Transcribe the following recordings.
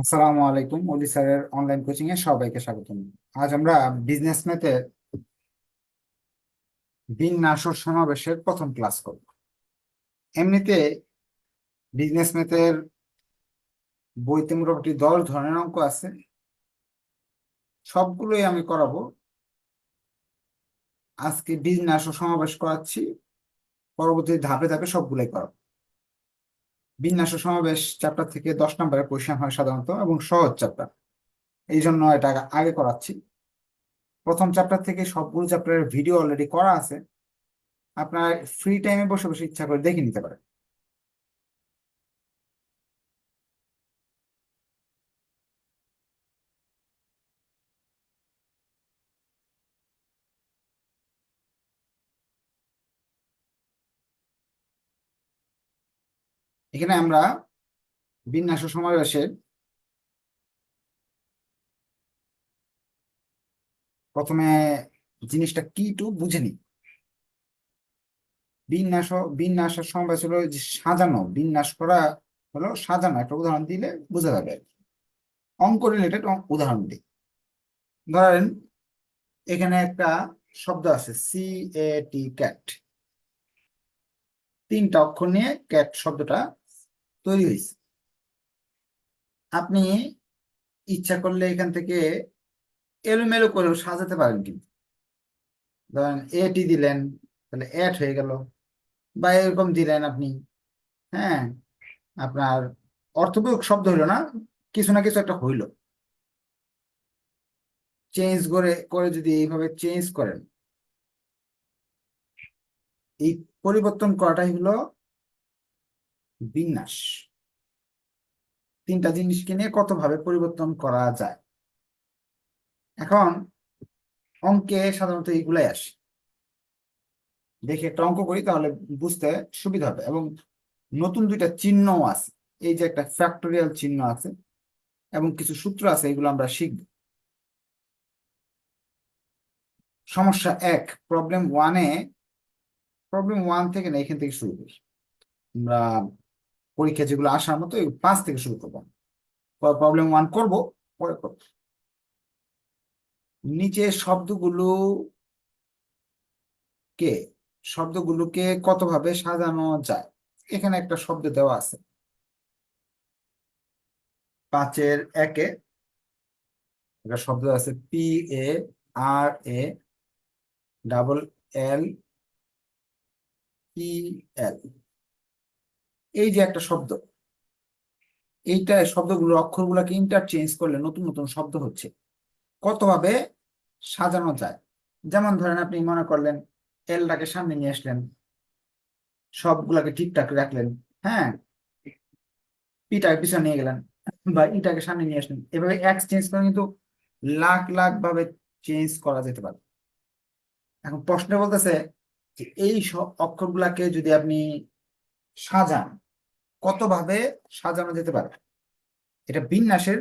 আসসালামু আলাইকুম অলি স্যারের অনলাইন কোচিং এ সবাইকে স্বাগতম। আজ আমরা বিজনেস ম্যাথের বিন্যাস ও সমাবেশের প্রথম ক্লাস করব। এমনিতে বিজনেস ম্যাথের বইতে মোটামুটি দশ ধরনের অঙ্ক আছে। সবগুলোই আমি করাবো। আজকে বিন্যাস সমাবেশ করাচ্ছি। পরবর্তী ধাপে ধাপে সবগুলোই করাবো। বিন্যাস সমাবেশ চ্যাপ্টার থেকে দশ নম্বরের কোয়েশ্চেন হয় সাধারণত, এবং সহজ চ্যাপ্টার এই জন্য এটা আগে করাচ্ছি। প্রথম চ্যাপ্টার থেকে সবগুলো চ্যাপ্টারের ভিডিও অলরেডি করা আছে। আপনার ফ্রি টাইমে বসে বসে ইচ্ছা করে দেখে নিতে পারেন। এখানে আমরা বিন্যাস সমাবেশের প্রথমে জিনিসটা কি একটু বুঝে নিই। বিন্যাস বিন্যাস সমাবেশ হলো সাজানো। বিন্যাস করা হলো সাজানো। একটা উদাহরণ দিলে বোঝা যাবে। আর কি। অঙ্ক রিলেটেড উদাহরণ দিই। ধরেন এখানে একটা শব্দ আছে সি এ টি ক্যাট তিনটা অক্ষর নিয়ে ক্যাট শব্দটা তৈরি হয়েছে আপনি ইচ্ছা করলে এখান থেকে এলোমেলো করেও সাজাতে পারেন কিন্তু। ধরেন এটি দিলেন, তাহলে অ্যাট হয়ে গেল। বা এরকম দিলেন আপনি হ্যাঁ আপনার অর্থবোধক শব্দ হইল না, কিছু না কিছু একটা হইল। চেঞ্জ করে করে যদি এইভাবে চেঞ্জ করেন, এই পরিবর্তন করাটাই হলো বিন্যাস। তিনটা জিনিসকে নিয়ে কতভাবে পরিবর্তন করা যায়? এখন অঙ্কে সাধারণত এইগুলাই আসে। দেখে একটা অঙ্ক করি, তাহলে বুঝতে সুবিধা হবে। এবং নতুন দুইটা চিহ্নও আছে। এই যে একটা ফ্যাক্টোরিয়াল চিহ্ন আছে এবং কিছু সূত্র আছে, এগুলো আমরা শিখব। সমস্যা এক প্রবলেম ওয়ানে প্রবলেম ওয়ান থেকে না, এখান থেকে শুরু করি। আমরা পরীক্ষা যেগুলো আসার মতো পাঁচ থেকে শুরু করব। প্রবলেম ওয়ান করব, পরে করব। নিচে শব্দগুলো কে? শব্দগুলোকে কতভাবে সাজানো যায়? এখানে একটা শব্দ দেওয়া আছে। পাঁচের একে একটা শব্দ আছে P A R A double L P L এই যে একটা শব্দ, এইটা শব্দগুলো অক্ষরগুলোকে ইন্টারচেঞ্জ করলে নতুন নতুন শব্দ হচ্ছে। কতভাবে? সাজানো যায়। যেমন ধরেন আপনি মনে করলেন এলটাকে সামনে নিয়ে আসলেন, সবগুলাকে ঠিকঠাক রাখলেন হ্যাঁ? পিটাকে পিছনে নিয়ে গেলেন বা ইটাকে সামনে নিয়ে আসলেন। এভাবে এক্স চেঞ্জ করে কিন্তু লাখ লাখ ভাবে চেঞ্জ করা যেতে পারে। এখন প্রশ্ন বলতেছে যে এই অক্ষরগুলাকে যদি আপনি সাজান। কতভাবে সাজানো যেতে পারে? এটা বিন্যাসের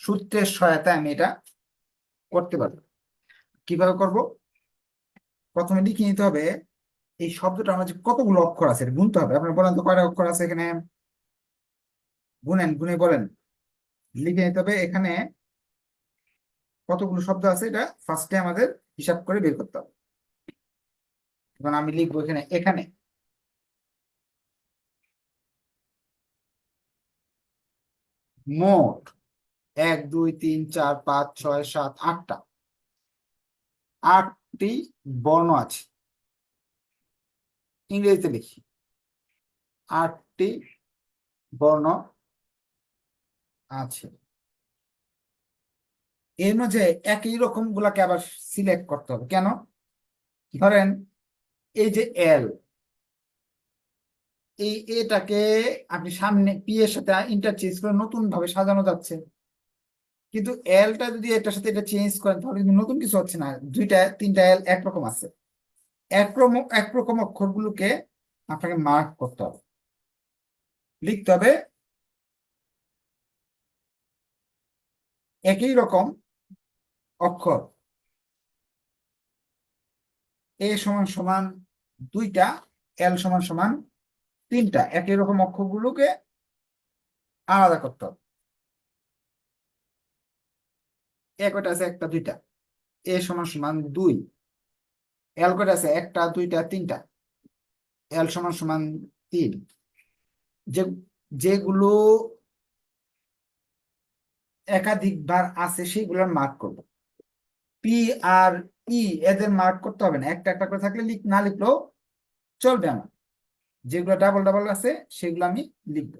সূত্রের সহায়তায় আমি এটা করতে পারব। কীভাবে করব? প্রথমে লিখে নিতে হবে, এই শব্দটা আমার যে কতগুলো অক্ষর আছে এটা গুনতে হবে। আপনার বলেন তো কয়টা অক্ষর আছে এখানে? গুনেন, গুনে বলেন। লিখে নিতে হবে, এখানে কতগুলো শব্দ আছে এটা? ফার্স্টে আমাদের হিসাব করে বের করতে হবে। এখন আমি লিখব এখানে এখানে। মোট এক, দুই, তিন, চার, পাঁচ, ছয়, সাত, আটটা। আটটি বর্ণ আছে। ইংরেজিতে লিখি। আটটি বর্ণ আছে। এর মধ্যে একই রকম গুলাকে আবার সিলেক্ট করতে হবে। কেন? ধরেন এই যে এল এই এটাকে আপনি সামনে পি এর সাথে ইন্টারচেঞ্জ করে নতুন ভাবে সাজানো যাচ্ছে। কিন্তু এলটা যদি এটার সাথে এটা চেঞ্জ করেন, তাহলে কিন্তু নতুন কিছু হচ্ছে না। দুইটা, তিনটা এল একরকম আছে। একরকম একরকম অক্ষরগুলোকে আপনাকে মার্ক করতে হবে। লিখতে হবে, একই রকম অক্ষর। এ সমান সমান দুইটা এল সমান সমান তিনটা একই রকম অক্ষরগুলোকে আলাদা করতে হবে। এ কয়টা আছে? একটা, দুইটা। এ সমান সমান দুই। এল কয়টা আছে? একটা, দুইটা, তিনটা। এল সমান সমান তিন। যে, যেগুলো একাধিকবার আছে সেগুলোর মার্ক করব। পি আর ই এদের মার্ক করতে হবে না। একটা একটা করে থাকলে লিখ, না লিখলেও চলবে আমার। যেগুলো ডাবল ডাবল আছে, সেগুলো আমি লিখব।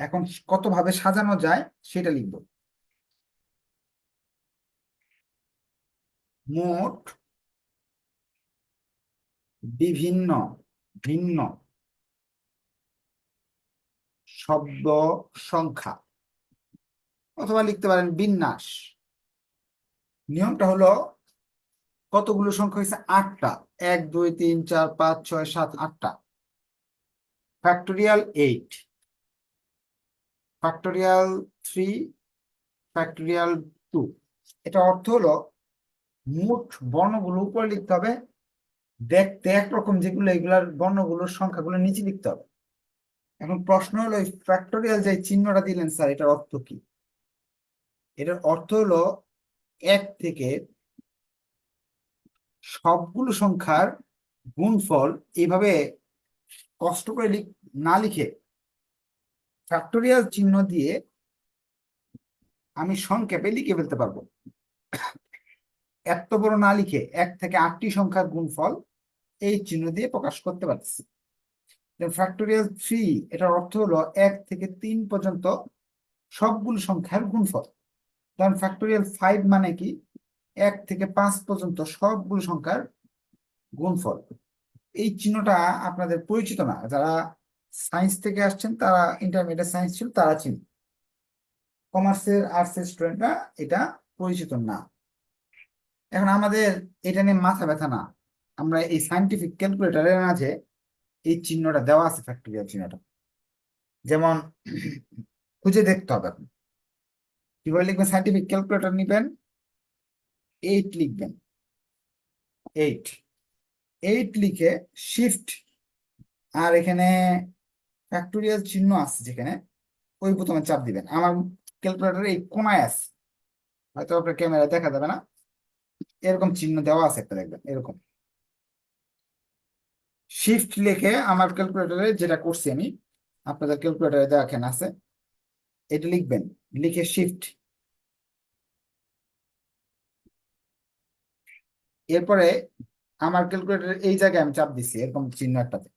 এখন কত ভাবে সাজানো যায় সেটা লিখব। মোট বিভিন্ন, ভিন্ন শব্দ সংখ্যা। অথবা লিখতে পারেন বিন্যাস। নিয়মটা হলো কতগুলো সংখ্যা হয়েছে? আটটা। এক, দুই, তিন, চার, পাঁচ, ছয়, সাত, আটটা। Factorial eight factorial three factorial two এটা অর্থ হলো মোট বর্ণগুলো উপরে লিখতে হবে। দেখতে একরকম যেগুলো, এগুলার বর্ণগুলোর সংখ্যাগুলো নিচে লিখতে হবে। এখন প্রশ্ন হলো ফ্যাক্টোরিয়াল যে চিহ্নটা দিলেন স্যার, এটার অর্থ কি? এটার অর্থ হলো এক থেকে সবগুলো সংখ্যার গুণফল এইভাবে কষ্ট করে না লিখে ফ্যাক্টোরিয়াল চিহ্ন দিয়ে আমি সংক্ষেপে লিখে ফেলতে পারব। এত বড় না লিখে এক থেকে আটটি সংখ্যার গুণফল এই চিহ্ন দিয়ে প্রকাশ করতে পারছি ফ্যাক্টোরিয়াল থ্রি এটার অর্থ হলো এক থেকে তিন পর্যন্ত সবগুলো সংখ্যার গুণফল। কারণ ফ্যাক্টোরিয়াল ফাইভ মানে কি? এক থেকে পাঁচ পর্যন্ত সবগুলো সংখ্যার গুণফল। এই চিহ্নটা আপনাদের পরিচিত না। যারা সায়েন্স থেকে আসছেন, তারা ইন্টারমিডিয়েট সায়েন্স ছিল, তারা চিন। কমার্সের আর্টসের স্টুডেন্টরা এটা পরিচিত না। এখন আমাদের এটা নিয়ে মাথা ব্যথা না। আমরা এই সাইন্টিফিক ক্যালকুলেটারের মাঝে এই চিহ্নটা দেওয়া আছে ফ্যাক্টোরিয়াল চিহ্নটা। যেমন, খুঁজে দেখতে হবে। আপনি কীভাবে লিখবেন? সাইন্টিফিক ক্যালকুলেটর নিবেন? এইট লিখবেন। এইট এইট লিখে শিফট আর এখানে ফ্যাক্টোরিয়াল চিহ্ন আছে যেখানে ওই প্রথমে চাপ দিবেন। আমার ক্যালকুলেটর এই কোনায় আছে। হয়তো আপনার ক্যামেরা দেখা যাবে না। এরকম চিহ্ন দেওয়া আছে একটা দেখবেন, এরকম। শিফট লিখে আমার ক্যালকুলেটরে যেটা করছি আমি, আপনাদের ক্যালকুলেটরে দেখেন আছে, এটা লিখবেন। লিখে শিফট এরপরে আমার ক্যালকুলেটর এই জায়গায় আমি চাপ দিচ্ছি এরকম চিহ্ন একটাতে।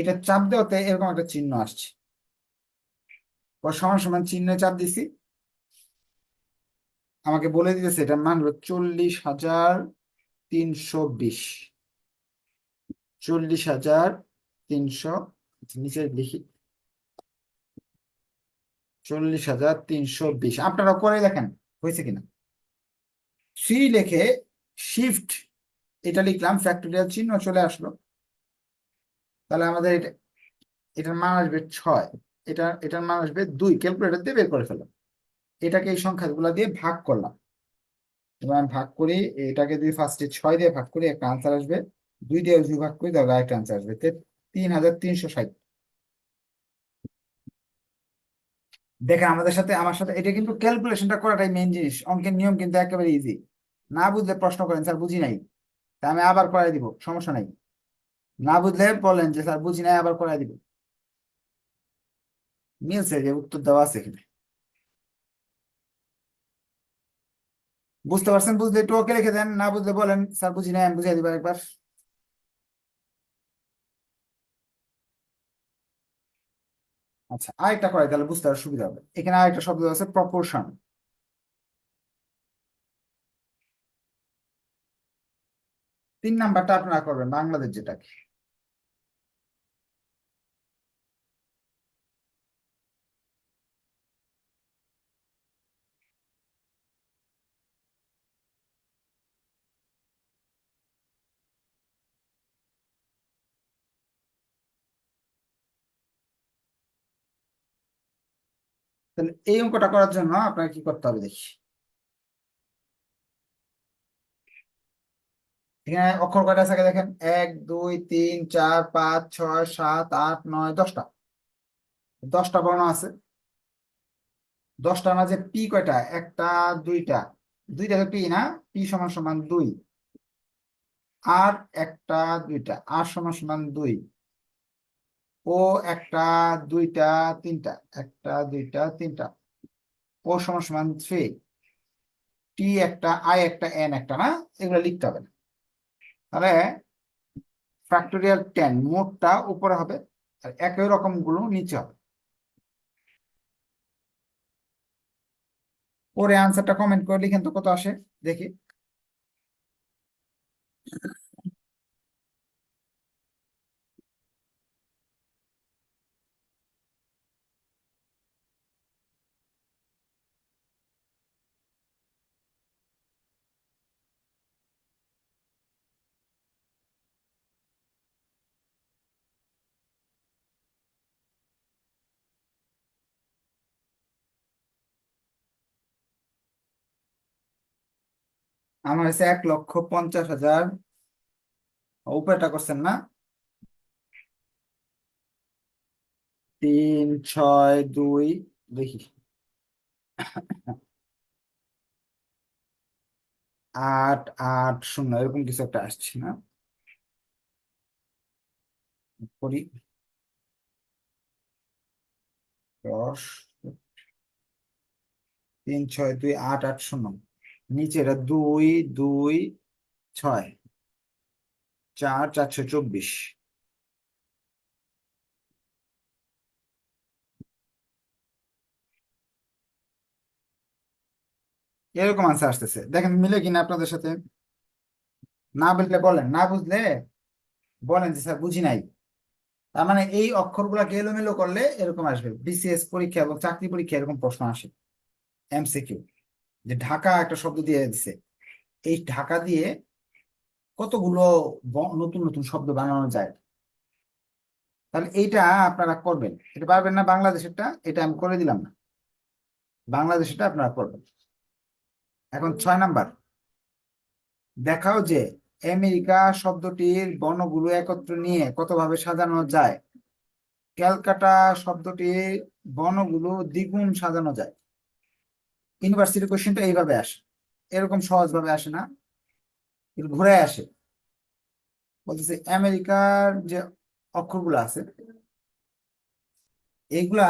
এটা চাপ দেওয়াতে এরকম একটা চিহ্ন আসছে। সমান সমান চিহ্ন চাপ দিছি। আমাকে বলে দিতেছে এটার মান হলো চল্লিশ হাজার তিনশো বিশ। চল্লিশ হাজার তিনশো আচ্ছা, নিচে লিখি। চল্লিশ হাজার তিনশো বিশ। আপনারা করে দেখেন হয়েছে কিনা? সি লেখে শিফট এটা লিখলাম ফ্যাক্টোরিয়াল চিহ্ন চলে আসলো। তাহলে আমাদের এটা, এটার মান আসবে ছয়। এটা, এটার মান আসবে দুই। ক্যালকুলেটর দিয়ে বের করে ফেললাম। এটাকে এই সংখ্যাগুলো দিয়ে ভাগ করলাম। এবার ভাগ করি, এটাকে যদি ফার্স্টে ছয় দিয়ে ভাগ করি, একটা আনসার আসবে। দুই দিয়ে যদি ভাগ করি, তাহলে একটা আনসার আসবে। তিন হাজার তিনশো ষাট। দেখেন, আমাদের সাথে, আমার সাথে, এটা কিন্তু ক্যালকুলেশনটা করাটাই মেন জিনিস। অঙ্কের নিয়ম কিন্তু একেবারে ইজি না বুঝলে প্রশ্ন করেন, স্যার বুঝি নাই। তা আমি আবার করাই দিব, সমস্যা নাই। না বুঝলে বলেন যে, স্যার বুঝি নাই, আবার করাই দিব। মিলছে যে উত্তর দেওয়া আছে এখানে। বুঝতে পারছেন? বুঝলে একটু ওকে লিখে দেন। না বুঝলে বলেন, স্যার বুঝি নাই, আমি বুঝিয়ে দিব একবার আচ্ছা আরেকটা করে তাহলে বুঝতে সুবিধা হবে। এখানে আরেকটা শব্দ আছে, প্রপোর্শন। তিন নাম্বারটা আপনারা করবেন, বাংলাদেশ যেটাকে। তাহলে এই অঙ্কটা করার জন্য আপনাকে কি করতে হবে দেখি। এখানে অক্ষর কয়টা আছে দেখেন? এক, দুই, তিন, চার, পাঁচ, ছয়, সাত, আট, নয়, দশটা। দশটা বর্ণ আছে। দশটা না যে পি কয়টা? একটা, দুইটা। দুইটা পি না? পি সমান সমান দুই। আর একটা, দুইটা। আর সমান সমান দুই। ও একটা, দুইটা, তিনটা। একটা, দুইটা, তিনটা। ও সমান সমান থ্রি। টি একটা, আই একটা, এন একটা, না? এগুলো লিখতে হবে না। তাহলে ফ্যাক্টোরিয়াল টেন মোটটা উপরে হবে আর একই রকমগুলো নিচে হবে। পরে আনসারটা কমেন্ট করে লিখেন তো কত আসে? দেখি। আমার হচ্ছে এক লক্ষ পঞ্চাশ হাজার। উপরেটা করছেন না? তিন, ছয়, দুই, দেখি। আট আট, শূন্য, এরকম কিছু একটা আসছে না? করি। দশ, তিন, ছয়, দুই, আট আট, শূন্য। নিচে এটা দুই দুই, ছয়। চার চারশো চব্বিশ। এরকম আনসার আসতেছে। দেখেন, মিলে কিনা আপনাদের সাথে? না বুঝলে বলেন, না বুঝলে বলেন যে, স্যার, বুঝি নাই। তার মানে এই অক্ষরগুলাকে এলোমেলো করলে এরকম আসবে। বিসিএস পরীক্ষা এবং চাকরি পরীক্ষা এরকম প্রশ্ন আসে। এমসিকিউ যে ঢাকা একটা শব্দ দিয়ে দিছে। এই ঢাকা দিয়ে কতগুলো নতুন নতুন শব্দ বানানো যায়? তাহলে এইটা আপনারা করবেন। এটা পারবেন না বাংলাদেশেরটা, এটা আমি করে দিলাম না। বাংলাদেশেরটা আপনারা করবেন। এখন ছয় নাম্বার। দেখাও যে আমেরিকা শব্দটির বর্ণগুলো একত্র নিয়ে কতভাবে সাজানো যায়। ক্যালকাটা শব্দটির বর্ণগুলো দ্বিগুণ সাজানো যায়। ইউনিভার্সিটি কোশ্চেনটা এইভাবে আসে। এরকম সহজভাবে আসে না। ঘুরে আসে। বলতেছে, আমেরিকার যে অক্ষরগুলো আছে এইগুলা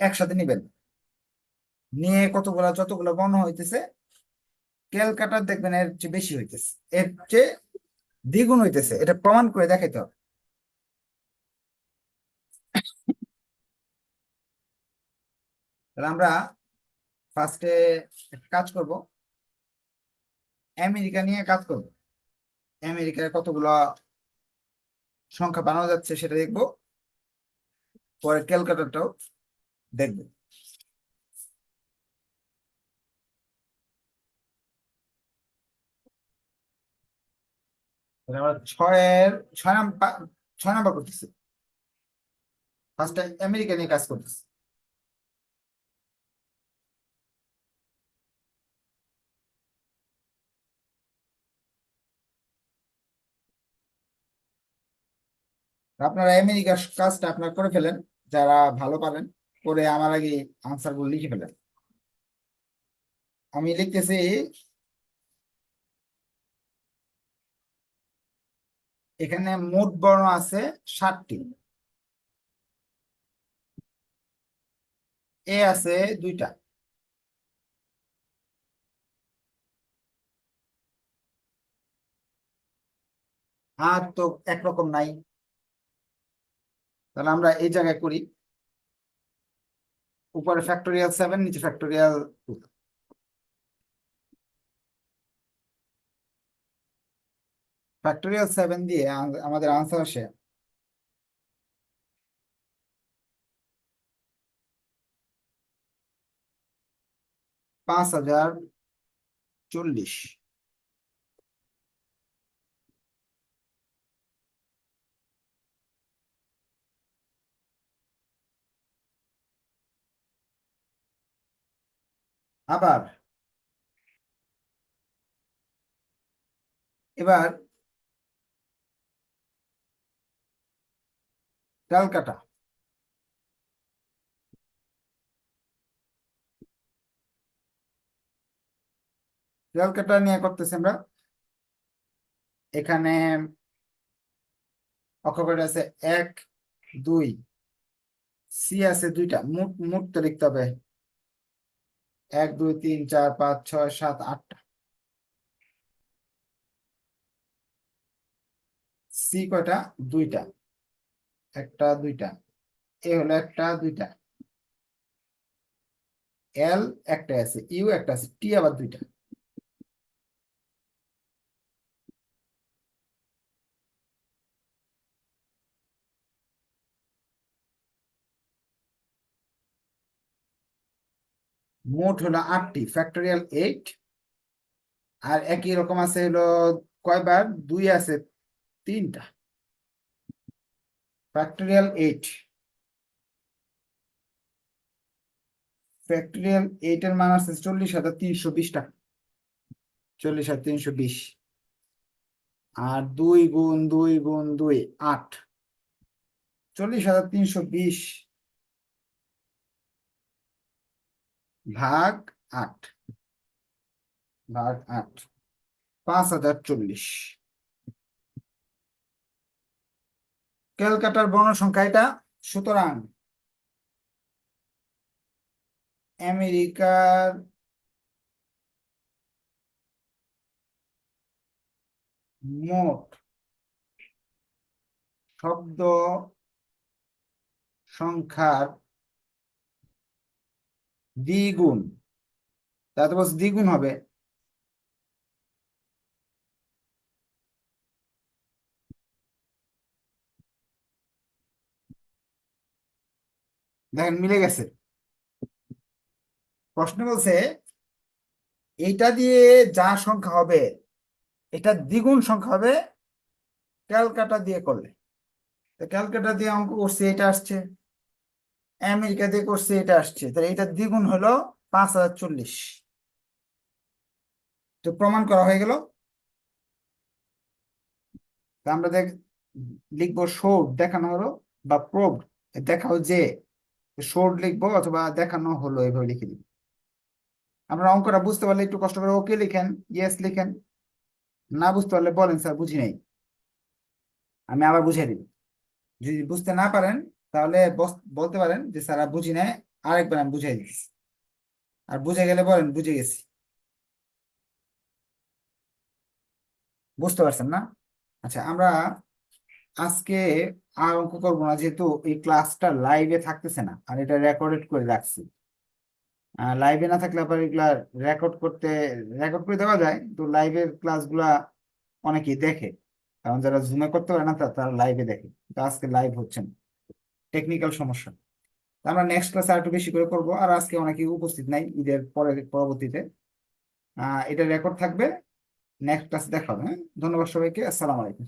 একসাথে নিবেন। নিয়ে কতগুলা, যতগুলো বর্ণ হইতেছে ক্যালকাটার দেখবেন এর চেয়ে বেশি হইতেছে। এর চেয়ে দ্বিগুণ হইতেছে। এটা প্রমাণ করে দেখাইতে হবে। তাহলে আমরা ফার্স্টে কাজ করব। আমেরিকা নিয়ে কাজ করব। আমেরিকার কতগুলো সংখ্যা বানানো যাচ্ছে সেটা দেখব। পরে ক্যালকাটাটাও দেখব। ছয়ের, ছয় নাম্বার ছয় নাম্বার করতেছি। ফার্স্টে আমেরিকা নিয়ে কাজ করতেছি। আপনারা আমেরিকার কাজটা আপনার করে ফেলেন, যারা ভালো পারেন, করে আমার আগে আনসারগুলো লিখে ফেলেন। আমি লিখতেছি, এখানে মোট বর্ণ আছে ষাটটি। এ আছে দুইটা। আর তো একরকম নাই। তাহলে আমরা এই জায়গায় করি। উপরে ফ্যাক্টোরিয়াল সেভেন নিচে ফ্যাক্টোরিয়াল টু ফ্যাক্টোরিয়াল সেভেন দিয়ে আমাদের আনসার আসে। পাঁচ হাজার চল্লিশ। আবার এবার কালকাটা কালকাটা নিয়ে করতেছি আমরা। এখানে অক্ষরটা আছে এক, দুই, সি আছে দুইটা। মোট মোট তো লিখতে হবে এক, দুই, তিন, চার, পাঁচ, ছয়, সাত আটটা সি কয়টা? দুইটা। একটা, দুইটা। এ হলো একটা, দুইটা। এল একটা আছে ইউ একটা আছে টি আবার দুইটা। মোট হলো আটটি ফ্যাক্টোরিয়াল এইট আর একই রকম আছে হলো কয়বার? দুই আছে, তিনটা। ফ্যাক্টোরিয়াল এইট ফ্যাক্টোরিয়াল এইট এর মান আছে চল্লিশ হাজার তিনশো বিশ টাকা। চল্লিশ হাজার তিনশো বিশ। আর দুই গুণ দুই গুণ দুই, আট। চল্লিশ হাজার তিনশো বিশ ভাগ আট। ভাগ আট। পাঁচ হাজার চল্লিশ। ক্যালকাটার বর্ণ সংখ্যা এটা। সুতরাং আমেরিকার মোট শব্দ সংখ্যার দ্বিগুণ। তাতে বলছে দ্বিগুণ হবে। দেখেন, মিলে গেছে। প্রশ্ন বলছে, এইটা দিয়ে যা সংখ্যা হবে, এটা দ্বিগুণ সংখ্যা হবে, ক্যালকাটা দিয়ে করলে। ক্যালকাটা দিয়ে অঙ্ক করছে, এটা আসছে। আমেরিকা দিয়ে করছে, এটা আসছে। তাহলে এটা দ্বিগুণ হলো পাঁচ হাজার চল্লিশ। তো প্রমাণ করা হয়ে গেল। আমরা দেখ, লিখব শোড দেখানো হলো বা প্রোব দেখাও যে শোড লিখব অথবা দেখানো হলো, এভাবে লিখে দিই আপনারা অঙ্কটা বুঝতে পারলে একটু কষ্ট করে ওকে লিখেন ইয়েস লিখেন। না বুঝতে পারলে বলেন, স্যার, বুঝি নাই। আমি আবার বুঝিয়ে দিই যদি বুঝতে না পারেন তাহলে বলতে পারেন যে স্যার বুঝি নাই, আরেকবার আমি বুঝিয়ে দিচ্ছি আর বুঝে গেলে বলেন, বুঝে গেছি। বুঝতে পারছেন না? আচ্ছা আমরা আজকে আর অঙ্ক করব না, যেহেতু এই ক্লাসটা লাইভে থাকতেছে না, আর এটা রেকর্ডেড করে রাখছি। লাইভে না থাকলে আবার এগুলা রেকর্ড করতে রেকর্ড করে দেওয়া যায় তো লাইভের ক্লাসগুলা অনেকেই দেখে। কারণ যারা জুমে করতে পারে না, তারা লাইভে দেখে। তো আজকে লাইভ হচ্ছে না। টেকনিক্যাল সমস্যা। আমরা নেক্সট ক্লাসে আরেকটু বেশি করে করব। আর আজকে অনেকে উপস্থিত নাই, ঈদের পরে, পরবর্তীতে। এটা রেকর্ড থাকবে। নেক্সট ক্লাসে দেখাবে হ্যাঁ? ধন্যবাদ সবাইকে। আসসালামু আলাইকুম।